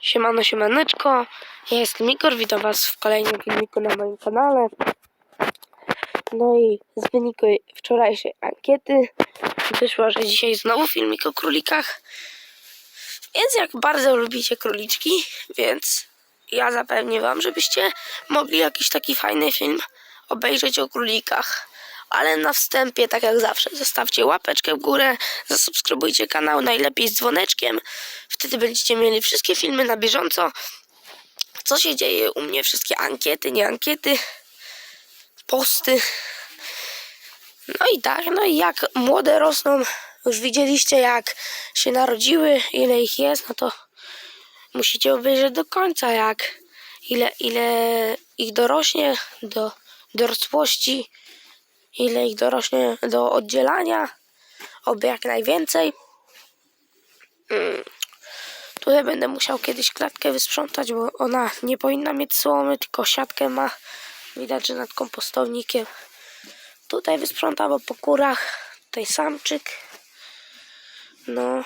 Siemano, siemaneczko. Ja jestem Igor, witam was w kolejnym filmiku na moim kanale. No i z wyniku wczorajszej ankiety wyszło, że dzisiaj znowu filmik o królikach. Więc jak bardzo lubicie króliczki, więc ja zapewnię wam, żebyście mogli jakiś taki fajny film obejrzeć o królikach. Ale na wstępie, tak jak zawsze, zostawcie łapeczkę w górę, zasubskrybujcie kanał, najlepiej z dzwoneczkiem. Wtedy będziecie mieli wszystkie filmy na bieżąco. Co się dzieje u mnie, wszystkie ankiety, nie ankiety, posty. No i tak, no i jak młode rosną, już widzieliście jak się narodziły, ile ich jest, no to musicie obejrzeć do końca, jak ile, ile ich dorośnie do dorosłości, ile ich dorośnie do oddzielania, oby jak najwięcej. Mm. Tutaj będę musiał kiedyś klatkę wysprzątać, bo ona nie powinna mieć słomy, tylko siatkę ma. Widać, że nad kompostownikiem. Tutaj wysprzątam, po kurach tutaj samczyk. No.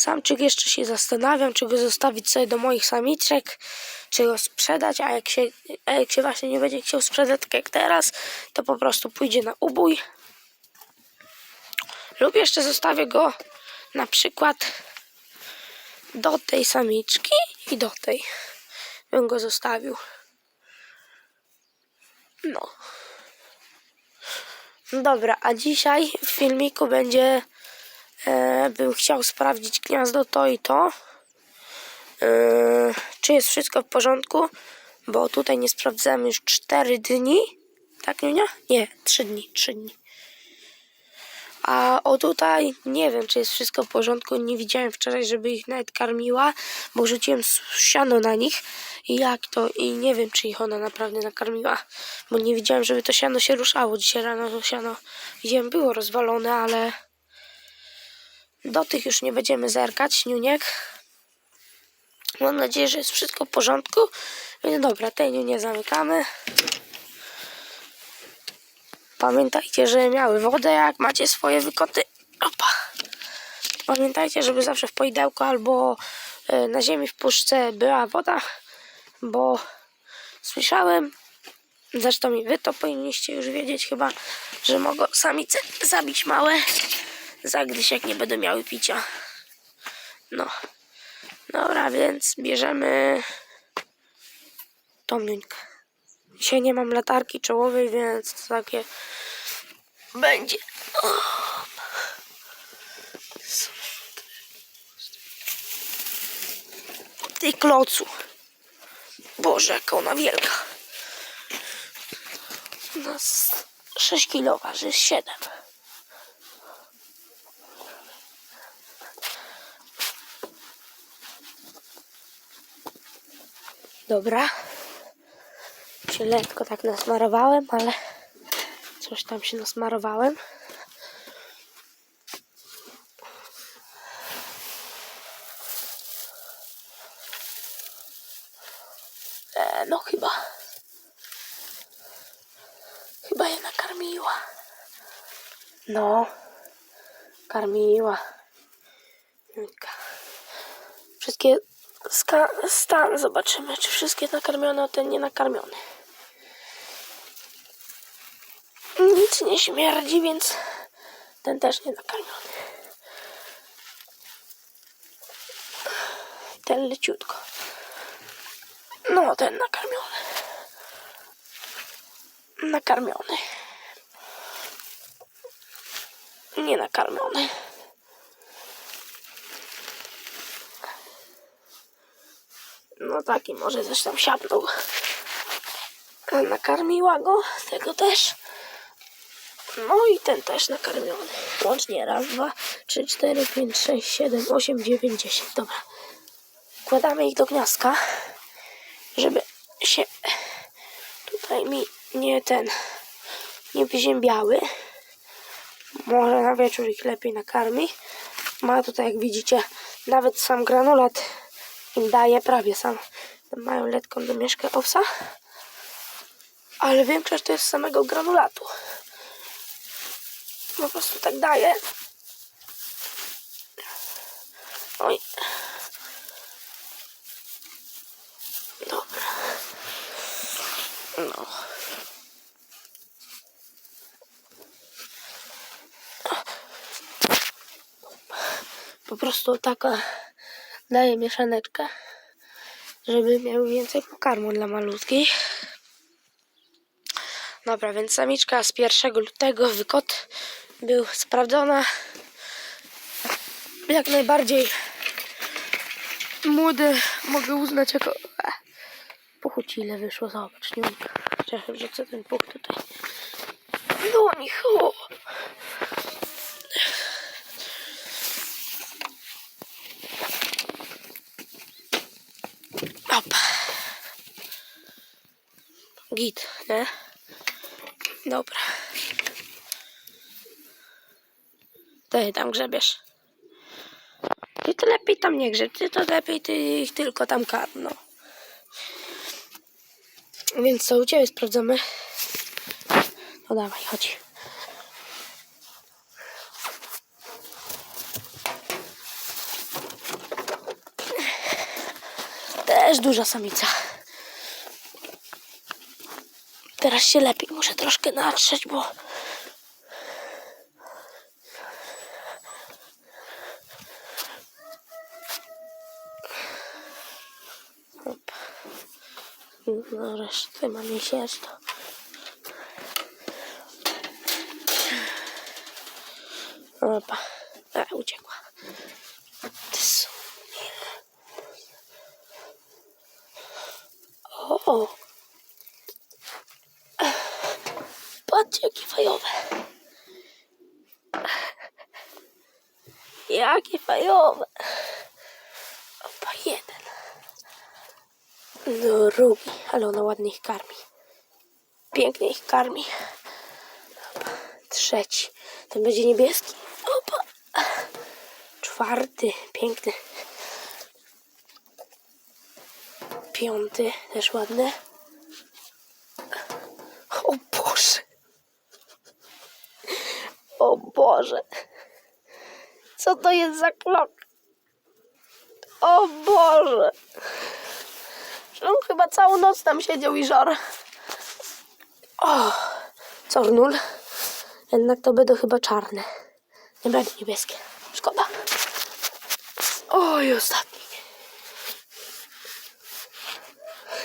Samczyk jeszcze się zastanawiam, czy go zostawić sobie do moich samiczek, czy go sprzedać, a jak się, a jak się właśnie nie będzie chciał sprzedać tak jak teraz, to po prostu pójdzie na ubój. Lub jeszcze zostawię go na przykład do tej samiczki i do tej. Bym go zostawił. No. Dobra, a dzisiaj w filmiku będzie e, bym chciał sprawdzić gniazdo to i to. E, czy jest wszystko w porządku? Bo tutaj nie sprawdzamy już 4 dni. Tak, nie? Nie, 3 dni, 3 dni. A o tutaj nie wiem, czy jest wszystko w porządku. Nie widziałem wczoraj, żeby ich nawet karmiła, bo rzuciłem siano na nich. I jak to? I nie wiem, czy ich ona naprawdę nakarmiła, bo nie widziałem, żeby to siano się ruszało. Dzisiaj rano to siano widziałem, było rozwalone, ale do tych już nie będziemy zerkać, niuniek. Mam nadzieję, że jest wszystko w porządku. Więc dobra, tej nie zamykamy. Pamiętajcie, że miały wodę, jak macie swoje wykoty. Opa. Pamiętajcie, żeby zawsze w poidełku albo e, na ziemi w puszce była woda, bo słyszałem, zresztą i wy to powinniście już wiedzieć chyba, że mogą samice zabić małe, zagryźć jak nie będą miały picia. No. Dobra, więc bierzemy tą niuńkę. Dzisiaj nie mam latarki czołowej, więc takie będzie. Ty klocu. Boże, jaka ona wielka. Nas 6 kilo waży, 7. Dobra się lekko tak nasmarowałem, ale coś tam się nasmarowałem. E, no chyba. Chyba je nakarmiła. No. Karmiła. Wszystkie stan zobaczymy, czy wszystkie nakarmione, a ten nie nakarmiony. Nic nie śmierdzi, więc ten też nie nakarmiony. Ten leciutko. No, ten nakarmiony. Nakarmiony. Nie nakarmiony. Taki może coś tam siapnął. Nakarmiła go, tego też. No i ten też nakarmiony. Łącznie raz, dwa, trzy, cztery, pięć, sześć, siedem, osiem, dziewięć, dziesięć. Dobra. Wkładamy ich do gniazdka, żeby się tutaj mi nie ten, nie wyziębiały. Może na wieczór ich lepiej nakarmi. Ma tutaj, jak widzicie, nawet sam granulat im daje prawie sam. Mają letką domieszkę owsa, ale większość to jest samego granulatu. Po prostu tak daje. Oj. Dobra. No. Po prostu taka daję mieszaneczkę, żeby miał więcej pokarmu dla malutkich. Dobra, więc samiczka z 1 lutego wykot był sprawdzona. Jak najbardziej młody mogę uznać jako... E, Puchu ci ile wyszło, zobacz, nie Czekaj, wrzucę ten puch tutaj. Do nich, o. Git, nie? Dobra. Ty tam grzebiesz. Ty to lepiej tam nie grzeb, ty to lepiej ty ich tylko tam karno. Więc co u ciebie sprawdzamy? No dawaj, chodź. Też duża samica. Teraz się lepiej muszę troszkę natrzeć, bo... No resztę mam miesięczną. Opa. A, uciekła. O! Jakie fajowe. Jakie fajowe. Opa, jeden. Drugi, ale ona ładnie ich karmi. Pięknie ich karmi. Opa. Trzeci. Ten będzie niebieski. Opa. Czwarty, piękny. Piąty, też ładny. O Boże. O Boże. Co to jest za klok? O Boże. Że On chyba całą noc tam siedział i żar. O, cornul. Jednak to będą chyba czarne. Nie będzie niebieskie. Szkoda. Oj, ostatni.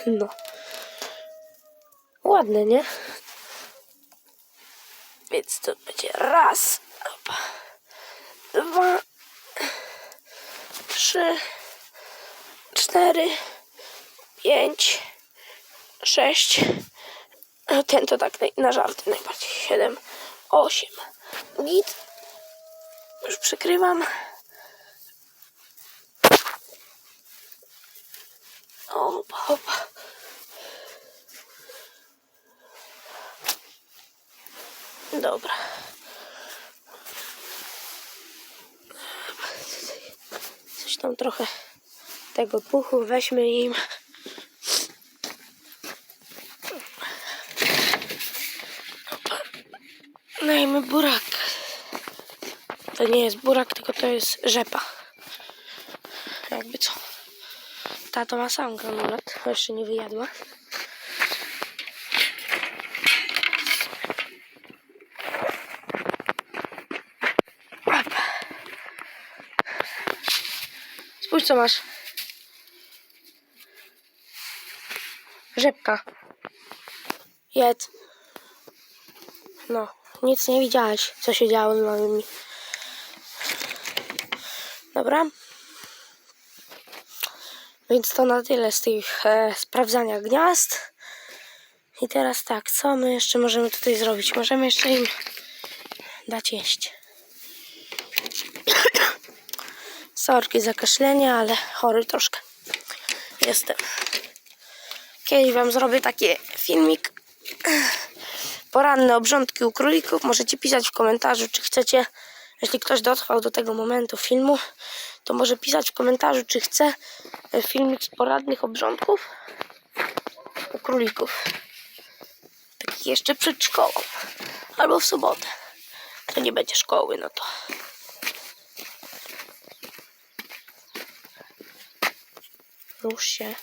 No. Ładne, nie? Więc to będzie raz, dwa, trzy, cztery, pięć, sześć. Ten to tak naj- na żarty najbardziej. Siedem, osiem. Git. Już przykrywam. Opa, opa. Dobra. Tam trochę tego puchu weźmy im. Dajmy burak. To nie jest burak, tylko to jest rzepa. Jakby co. Tato ma sam granulat, bo jeszcze nie wyjadła. Co masz. Rzepka. Jedz. No, nic nie widziałeś, co się działo z małymi. Dobra. Więc to na tyle z tych e, sprawdzania gniazd. I teraz tak, co my jeszcze możemy tutaj zrobić? Możemy jeszcze im dać jeść. Sorki za ale chory troszkę jestem. Kiedyś wam zrobię taki filmik. Poranne obrządki u królików. Możecie pisać w komentarzu, czy chcecie. Jeśli ktoś dotrwał do tego momentu filmu, to może pisać w komentarzu, czy chce filmik z porannych obrządków u królików. Takich jeszcze przed szkołą. Albo w sobotę. To nie będzie szkoły, no to. Rusz się.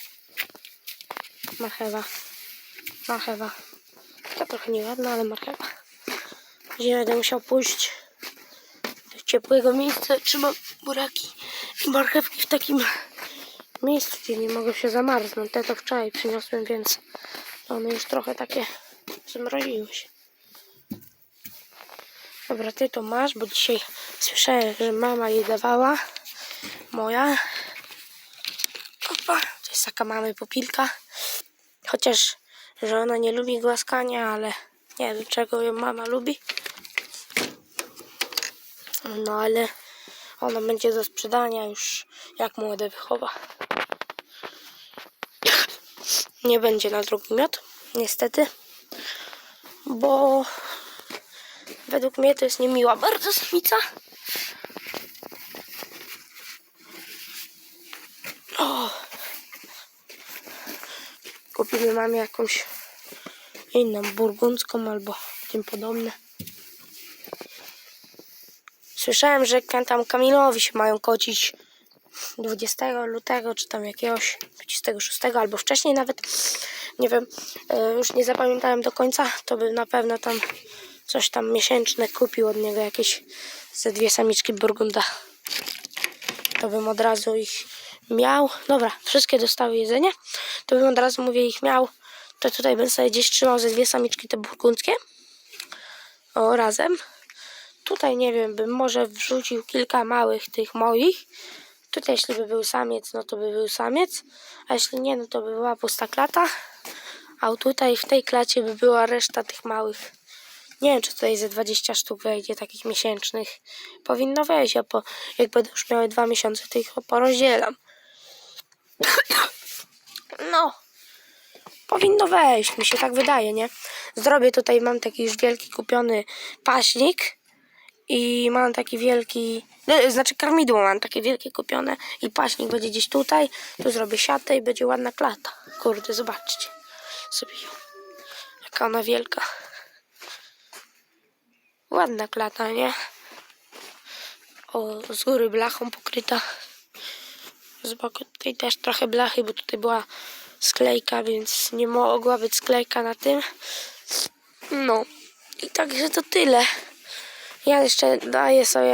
Machewa. Marchewa. Taka trochę nieładna, ale marchewa. Gdzie będę musiał pójść do ciepłego miejsca. Trzymam buraki i marchewki w takim miejscu, gdzie nie mogą się zamarznąć. Te to wczoraj przyniosłem, więc one już trochę takie zmroziły się. Dobra, ty to masz, bo dzisiaj słyszałem, że mama jej dawała. Moja. Opa, to jest taka mamy popilka. Chociaż, że ona nie lubi głaskania, ale nie wiem czego ją mama lubi. No ale ona będzie do sprzedania już jak młode wychowa. Nie będzie na drugi miot, niestety. Bo według mnie to jest niemiła bardzo samica. O! Kupimy mamie jakąś inną, burgundzką albo tym podobne. Słyszałem, że tam Kamilowi się mają kocić 20 lutego, czy tam jakiegoś 26 albo wcześniej nawet. Nie wiem, e, już nie zapamiętałem do końca. To by na pewno tam coś tam miesięczne kupił od niego jakieś ze dwie samiczki Burgunda. To bym od razu ich miał. Dobra, wszystkie dostały jedzenie. To bym od razu mówię ich miał. To tutaj bym sobie gdzieś trzymał ze dwie samiczki te burgundzkie. O, razem. Tutaj nie wiem, bym może wrzucił kilka małych tych moich. Tutaj jeśli by był samiec, no to by był samiec. A jeśli nie, no to by była pusta klata. A tutaj w tej klacie by była reszta tych małych. Nie wiem, czy tutaj ze 20 sztuk wejdzie takich miesięcznych. Powinno wejść, po, jak będę już miały dwa miesiące, to ich porozdzielam. No. Powinno wejść, mi się tak wydaje, nie? Zrobię tutaj, mam taki już wielki kupiony paśnik i mam taki wielki, no, znaczy karmidło mam takie wielkie kupione i paśnik będzie gdzieś tutaj, tu zrobię siatę i będzie ładna klata. Kurde, zobaczcie sobie ją. Jaka ona wielka. Ładna klata, nie? O, z góry blachą pokryta. Z boku tutaj też trochę blachy, bo tutaj była sklejka, więc nie mogła być sklejka na tym. No. I także to tyle. Ja jeszcze daję sobie